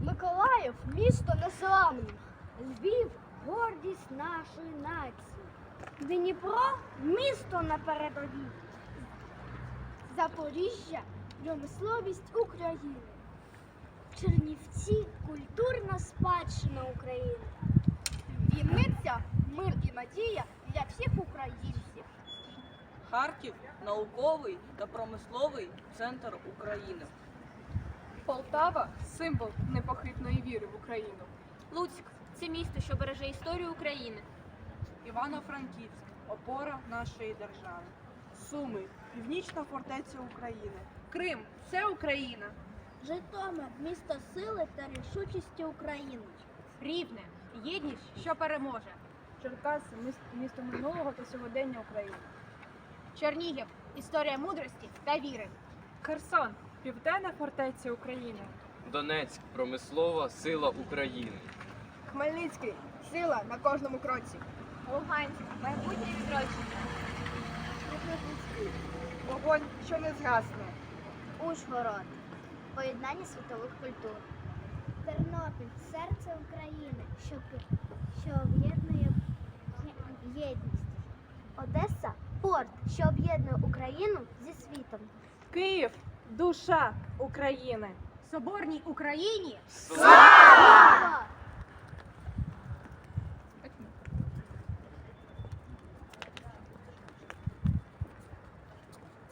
Миколаїв місто незламне. Львів гордість нашої нації. Дніпро місто на передовій. Запоріжжя промисловість України. Чернівці культурна спадщина України. Вінниця мир і надія для всіх українців. Харків науковий та промисловий центр України. Полтава символ непохитної віри в Україну. Луцьк це місто, що береже історію України. Івано-Франківськ опора нашої держави. Суми північна фортеця України. Крим це Україна. Житомир місто сили та рішучості України. Рівне єдність, що переможе. Черкаси місто минулого та сьогодення України. Чернігів історія мудрості та віри. Херсон південна фортеця України. Донецьк промислова сила України. Хмельницький сила на кожному кроці. Луганськ майбутнє відродження. Вогонь, що не згасне. Ужгород поєднання світових культур. Тернопіль серце України, що, що об'єднує єдність. Одеса порт, що об'єднує Україну зі світом. Київ душа України. Соборній Україні Слава!